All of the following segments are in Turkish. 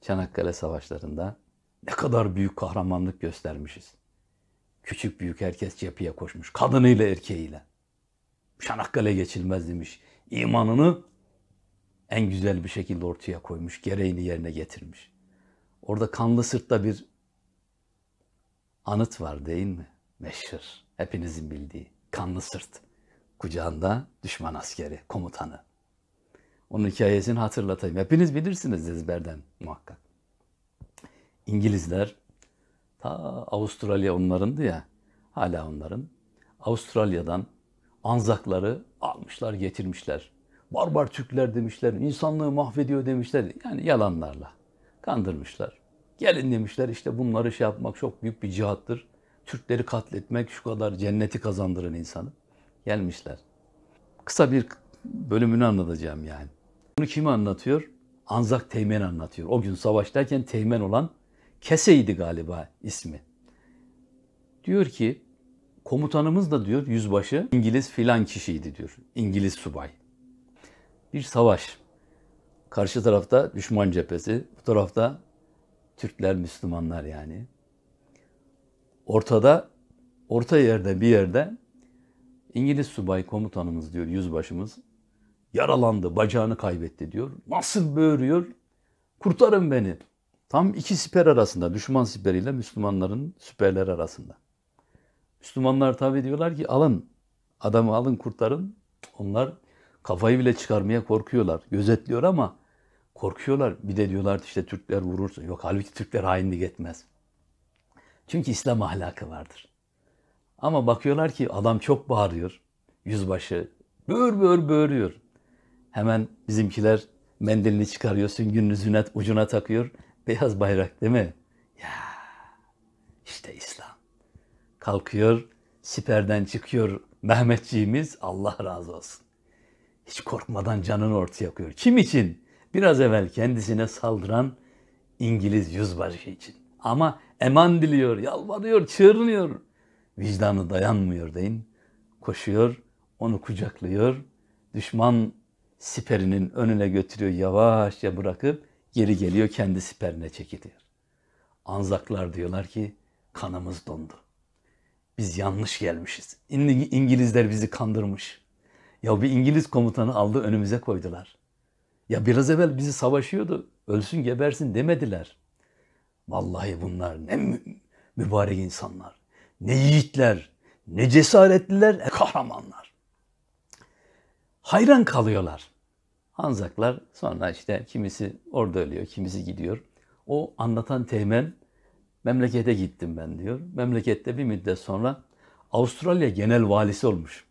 Çanakkale Savaşları'nda ne kadar büyük kahramanlık göstermişiz. Küçük büyük herkes cepheye koşmuş. Kadınıyla erkeğiyle. Çanakkale geçilmez demiş. İmanını en güzel bir şekilde ortaya koymuş. Gereğini yerine getirmiş. Orada kanlı sırtta bir anıt var değil mi? Meşhur. Hepinizin bildiği. Kanlı sırt. Kucağında düşman askeri, komutanı. Onun hikayesini hatırlatayım. Hepiniz bilirsiniz ezberden muhakkak. İngilizler ta Avustralya onlarındı ya. Hala onların. Avustralya'dan Anzakları almışlar getirmişler. Barbar Türkler demişler, insanlığı mahvediyor demişler. Yani yalanlarla kandırmışlar. Gelin demişler işte bunları şey yapmak çok büyük bir cihattır. Türkleri katletmek şu kadar cenneti kazandırın insanı. Gelmişler. Kısa bir bölümünü anlatacağım yani. Bunu kim anlatıyor? Anzak Teğmen anlatıyor. O gün savaştayken Teğmen olan Kese'ydi galiba ismi. Diyor ki komutanımız da diyor yüzbaşı İngiliz filan kişiydi diyor. İngiliz subay. Bir savaş. Karşı tarafta düşman cephesi, bu tarafta Türkler, Müslümanlar yani. Ortada, orta yerde bir yerde İngiliz subay komutanımız diyor, yüzbaşımız yaralandı, bacağını kaybetti diyor. Nasıl böğürüyor? Kurtarın beni. Tam iki siper arasında, düşman siperiyle Müslümanların siperler arasında. Müslümanlar tabi diyorlar ki alın, adamı alın kurtarın. Onlar kafayı bile çıkarmaya korkuyorlar. Gözetliyor ama korkuyorlar. Bir de diyorlar işte Türkler vurursa. Yok halbuki Türkler hainlik etmez. Çünkü İslam ahlakı vardır. Ama bakıyorlar ki adam çok bağırıyor. Yüzbaşı böğür böğür böğürüyor. Hemen bizimkiler mendilini çıkarıyor, süngünün ucuna, ucuna takıyor. Beyaz bayrak değil mi? Ya işte İslam. Kalkıyor, siperden çıkıyor Mehmetçiğimiz Allah razı olsun. Hiç korkmadan canını ortaya koyuyor. Kim için? Biraz evvel kendisine saldıran İngiliz yüzbaşı için. Ama eman diliyor, yalvarıyor, çığırınıyor. Vicdanı dayanmıyor deyin. Koşuyor, onu kucaklıyor. Düşman siperinin önüne götürüyor, yavaşça bırakıp geri geliyor, kendi siperine çekiliyor. Anzaklar diyorlar ki kanımız dondu. Biz yanlış gelmişiz. İngilizler bizi kandırmış. Ya bir İngiliz komutanı aldı önümüze koydular. Ya biraz evvel bizi savaşıyordu. Ölsün gebersin demediler. Vallahi bunlar ne mü mübarek insanlar. Ne yiğitler, ne cesaretliler, kahramanlar. Hayran kalıyorlar. Anzaklar sonra işte kimisi orada ölüyor, kimisi gidiyor. O anlatan teğmen memlekete gittim ben diyor. Memlekette bir müddet sonra Avustralya genel valisi olmuş.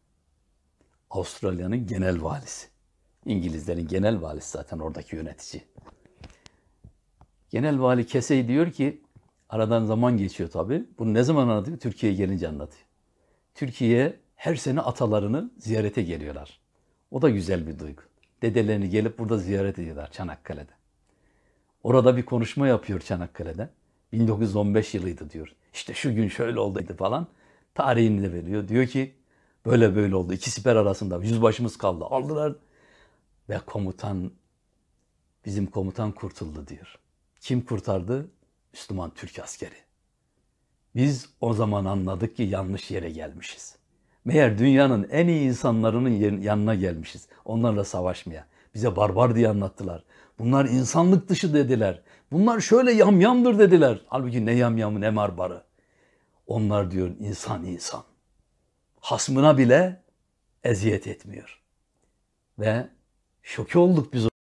Avustralya'nın genel valisi. İngilizlerin genel valisi zaten oradaki yönetici. Genel vali Kesey diyor ki aradan zaman geçiyor tabii. Bunu ne zaman anlatıyor? Türkiye'ye gelince anlatıyor. Türkiye'ye her sene atalarını ziyarete geliyorlar. O da güzel bir duygu. Dedelerini gelip burada ziyaret ediyorlar Çanakkale'de. Orada bir konuşma yapıyor Çanakkale'de. 1915 yılıydı diyor. İşte şu gün şöyle olduydı falan. Tarihini de veriyor. Diyor ki böyle böyle oldu. İki siper arasında yüzbaşımız kaldı. Aldılar ve komutan bizim komutan kurtuldu diyor. Kim kurtardı? Müslüman Türk askeri. Biz o zaman anladık ki yanlış yere gelmişiz. Meğer dünyanın en iyi insanlarının yanına gelmişiz. Onlarla savaşmaya. Bize barbar diye anlattılar. Bunlar insanlık dışı dediler. Bunlar şöyle yamyamdır dediler. Halbuki ne yamyamı ne barbarı. Onlar diyor insan insan. Hasmına bile eziyet etmiyor. Ve şoke olduk biz